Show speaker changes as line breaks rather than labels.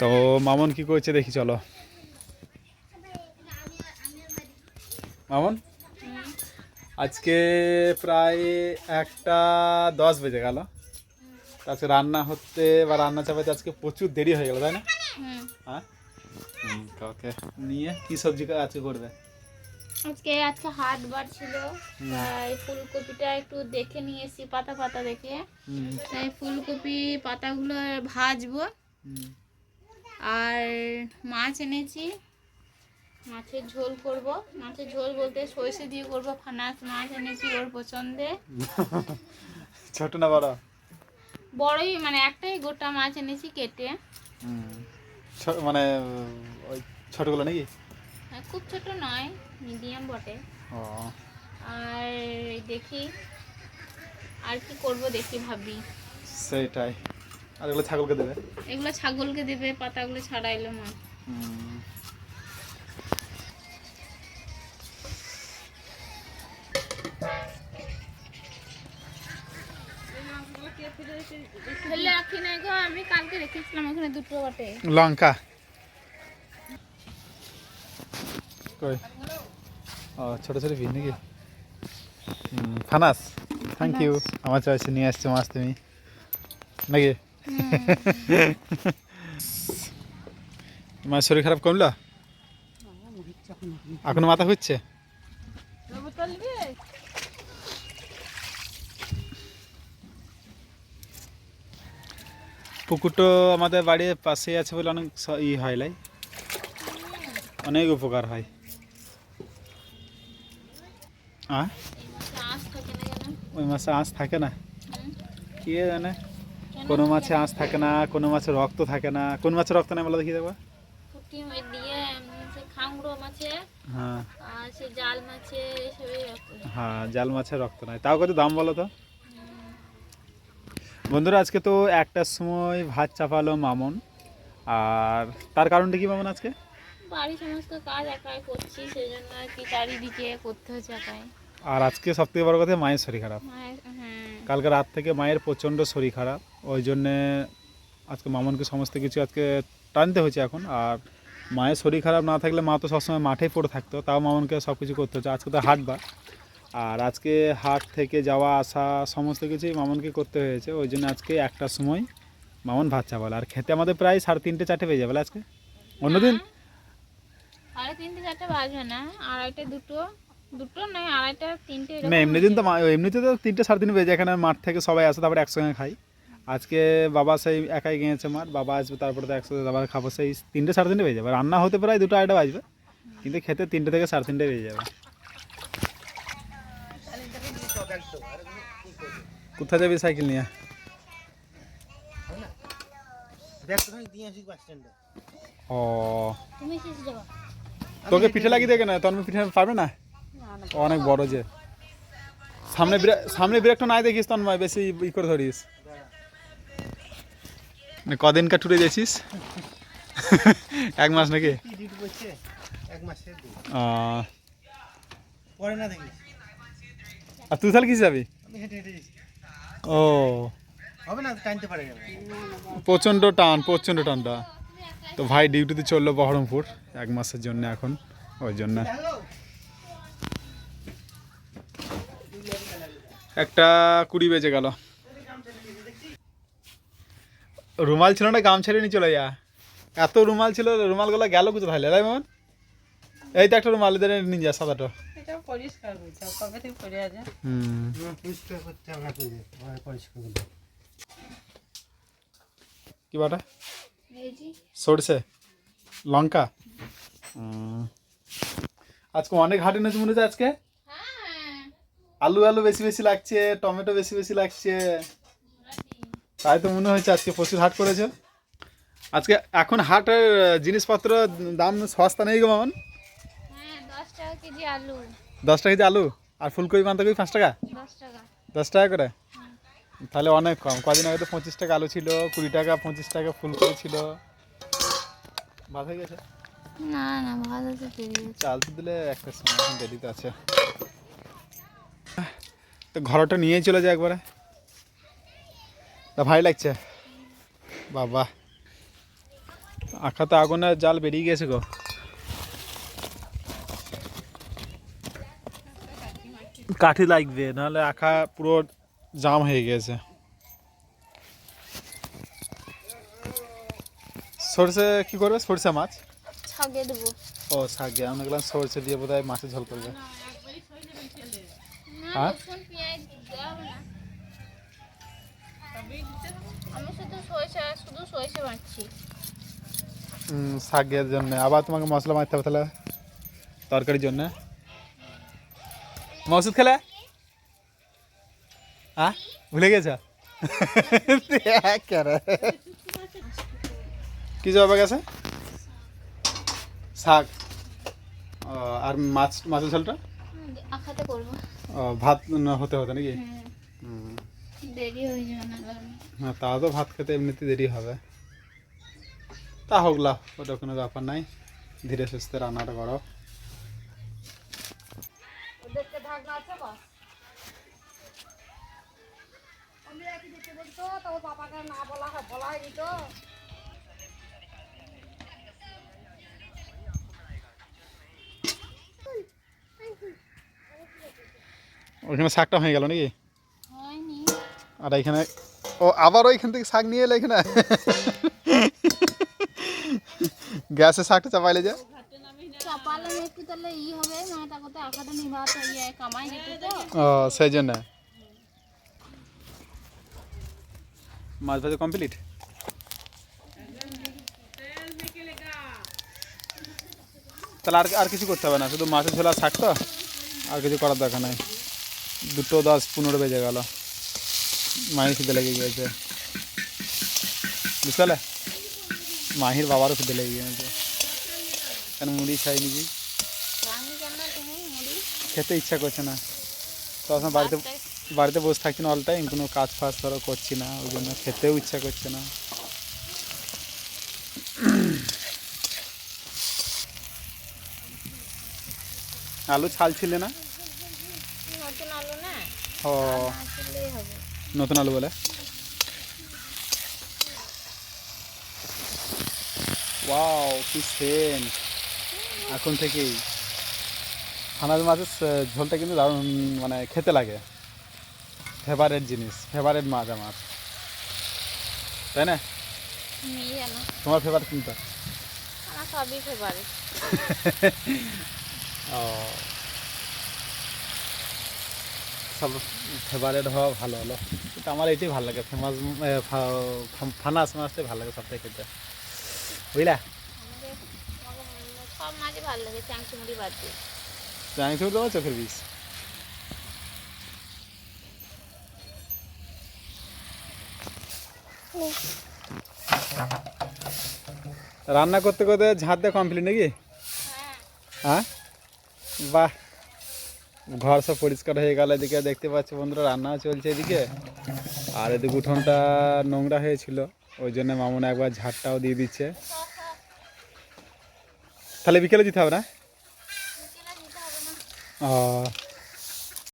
তো মামন কি করছে দেখি চলো। মামন? আজকে প্রায় একটা দশ বেজে গেল। আজকে রান্না হতে বা রান্না চাপাতে আজকে প্রচুর দেরি হয়ে গেল তাই না? হ্যাঁ? কাউকে নিয়ে কি সবজি আজকে করবে?
আজকে আজকে হাট বার ছিল। ফুলকপিটা একটু দেখে নিয়ে এসেছি পাতা পাতা দেখে। তাই ফুলকপি পাতাগুলো ভাজবো। আর মাছ এনেছি। মাছের ঝোল করব। মাছের ঝোল বলতে সরষে দিয়ে করব ফানাস মাছ এনেছি ওর পছন্দে।
ছোট না বড়?
বড়ই মানে একটাই গোটা মাছ এনেছি কেটে।
মানে ওই ছোটগুলো নাকি?
হ্যাঁ, খুব ছোট নয় মিডিয়াম বটে।
ও।
আর দেখি আর কি করব দেখি ভাবি।
সেইটাই। আর এগুলো ছাগলকে দেবে?
এগুলো ছাগলকে দেবে পাতাগুলো ছাড়াইলো মা।
হুম।
ফেলে রাখি নাই গো আমি কালকে রেখেছিলাম ওখানে দুটো বটে।
লঙ্কা। কই? ও ছোট ছোট পিস নাকি? ফানাস থ্যাংক ইউ আমার চয়েসে নিয়ে আসছো মাছ তুমি। নাকি? তোমার শরীর খারাপ কমলো এখনও মাথা ঘুরছে? পুকুরটো আমাদের বাড়ির পাশে আছে বলে অনেক ই হয় লাই। অনেক উপকার হয়। ওই মাছে আঁশ থাকে না। কে জানে? কোনো মাছে আঁশ থাকে না কোনো মাছে রক্ত থাকে না। কোন মাছের রক্ত নেই বলো দেখি দেখবা
পুঁটি মাছ দিয়ে উম, সে খাংড়ো মাছে
হ্যাঁ
জাল মাছে।
হ্যাঁ জাল মাছের রক্ত নাই। তাও কত দাম বলো তো? বন্ধুরা আজকে তো একটার সময় ভাত চাপালো মামন। আর তার কারণটা কি মামন আজকে?
বাড়ির সমস্ত কাজ একাই করছি সেই জন্য আর কি চারিদিকে করতে হচ্ছে একাই।
আর আজকে সব থেকে বড় কথা মায়ের শরীর খারাপ।
হ্যাঁ।
কালকে রাত থেকে মায়ের প্রচণ্ড শরীর খারাপ। ওই জন্যে আজকে মামনকে সমস্ত কিছু আজকে টানতে হয়েছে এখন। আর মায়ের শরীর খারাপ না থাকলে মা তো সবসময় মাঠেই পড়ে থাকতো তাও মামনকে সব কিছু করতে হচ্ছে আজকে তো হাটবার আর আজকে হাট থেকে যাওয়া আসা সমস্ত কিছুই মামনকে করতে হয়েছে। ওই জন্য আজকে একটার সময় মামন ভাত চাপালো আর খেতে আমাদের প্রায় সাড়ে তিনটে চারটে পেয়ে যাবে আজকে। অন্যদিন?
আড়াই তিনটে চারটে বাজবে না। আড়াইটা দুটো। দুটো নয় আড়াইটা তিনটে
না এমনি দিন তো এমনিতে তো তিনটে সাড়ে তিন বেজে এখানে মাঠ থেকে সবাই আসে তারপরে একসঙ্গে খাই। আজকে বাবা সেই একাই গিয়েছে মার, বাবা আসবে, তারপরে তো একসাথে আবার খাব। সেই তিনটে সাড়ে তিনটে বেজে যাবে। রান্না হতে প্রায় দুটো আড়াইটা বাজবে, কিন্তু খেতে তিনটে থেকে সাড়ে তিনটে বেজে যাবে। কোথায় যাবি সাইকেল নিয়ে? ও। তোকে পিঠে লাগিয়ে দেখে না? তখন পিঠে পারবে না? অনেক বড় যে। সামনে সামনে ব্রেকটা নাই দেখিস, তন্ময়, বেশি ই করে ধরিস। কদিনকার ট্যুরে গেছিস? এক মাস নাকি? আর তুই তাহলে কি যাবি। ও। প্রচণ্ড টান, প্রচণ্ড টানটা তো ভাই ডিউটিতে চলল বহরমপুর এক মাসের জন্য এখন, ওই জন্য। একটা কুড়ি বেজে গেল। রুমাল ছিল না গাম ছেড়ে নিয়ে চলে যা। এত রুমাল ছিল রুমালগুলো গেল কোথায় তাহলে তাই মন এই তো একটা রুমাল এদের নিয়ে যা সাদাটা। কি বাটা? সরষে। লঙ্কা? আজকে অনেক হাট এনেছে মনে হচ্ছে আজকে?
হ্যাঁ।
আলু আলু বেশি বেশি লাগছে টমেটো বেশি বেশি লাগছে। তাই তো মনে হচ্ছে আজকে প্রচুর হাট করেছে। আজকে এখন হাটের জিনিসপত্র দাম সস্তা নেই গো মামন?
হ্যাঁ দশ টাকা কেজি আলু।
দশ টাকা কেজি আলু? আর ফুলকপি বাঁধাকপি পাঁচ টাকা?
দশ টাকা।
করে? তাহলে অনেক কম। কদিন আগে তো পঁচিশ টাকা আলু ছিল কুড়ি টাকা পঁচিশ টাকা ফুলকপি ছিল। ভাত হয়ে গেছে?
না না ভালো তো দেরি
চাল তো দিলে একটা সময় এখন দেরি তো আছে। তো ঘরটা নিয়েই চলে যায় একবারে। তা ভাই লাগছে। বাবা। আঁকাতে আগুনের জাল বেরিয়ে গেছে গো। কাঠি লাগবে নাহলে আঁকা পুরো জাম হয়ে গেছে। সরষে কি করবে? সরষে মাছ?
ছাগে দেবো।
ও শাকে আমি দেখলাম সরষে দিয়ে বোধ হয় মাছের ঝোল করবে। হ্যাঁ?
আমি শুধু সরিষা শুধু সরিষা বাঁচছি
শাকের জন্য। আবার তোমাকে মশলা মারতে হবে তাহলে? তরকারির জন্য? মসুদ খেলে? হ্যাঁ ভুলে গেছ? কি জবাব গেছে? শাক। আর মাছ মাছের ঝোলটা? ভাত হতে হতে নাকি?
হুম
হুম।
দেরি হয়ে যাবে না
হ্যাঁ তা তো ভাত খেতে এমনিতে দেরি হবে। তা হোক লাভ ওটা কোনো ব্যাপার নাই। ধীরে সুস্থে রান্নাটা করো। ওইখানে শাকটা হয়ে গেল নাকি? আর এখানে ও আবার ওইখান থেকে শাক নিয়ে এলো এখানে? গ্যাসে শাকটা চাপাইলে যে?
চাপালে একটু তাহলে ই হবে মানে তার করতে আখাটা নিভাতে ইয়ে কামাই যেত তো।
ও সেই জন্য। মাছ ভাজা কমপ্লিট তাহলে আর আর কিছু করতে হবে না শুধু মাছের ঝোলা শাক তো? আর কিছু করার দরকার নাই। দুটো দশ পনেরো বেজে গেল। মাহির খিদে লেগে গিয়েছে বুঝতে পারলে মাহির বাবারও খিদে লেগে গিয়েছে কেন মুড়ি খাই নিজে
রানি কেন তুমি মুড়ি
খেতে ইচ্ছা করছে না তখন বাড়িতে বাড়িতে বসে থাকছি না অল টাইম কোনো কাজ ফাজ ধরো করছি না ওই জন্য খেতেও ইচ্ছা করছে না আলু ছাল ছিলে না
নতুন আলু না
ও
না ছিললেই হবে
নতুন আলু বলে। ওয়াও কি এখন থেকেই। ফানাজ মাছের ঝোলটা কিন্তু দারুণ মানে খেতে লাগে। ফেভারেট জিনিস ফেভারেট মাছ আমার। তাই না? তোমার ফেভারেট কোনটা?
আমার সবই ফেভারিট
ও সব ফেভারেট হওয়া ভালো হলো। কিন্তু আমার এটাই ভালো লাগে ফেমাস ফানাস মাছটাই ভালো লাগে সবটাই খেতে। বুঝলা?
সব মাছই ভালো লাগে চাংচি বাদ দিয়ে।
জানি তো দেওয়া চোখের বিষ। রান্না করতে করতে দিয়ে কমপ্লিট নাকি? হ্যাঁ? বাহ। ঘর সব পরিষ্কার হয়ে গেল এদিকে দেখতে পাচ্ছি বন্ধুরা রান্নাও চলছে এদিকে। আর এদিকে উঠোনটা নোংরা হয়েছিল ওই জন্য মামুন একবার ঝাড়টাও দিয়ে দিচ্ছে। তাহলে বিকেলে দিতে হবে না?
হবে
ও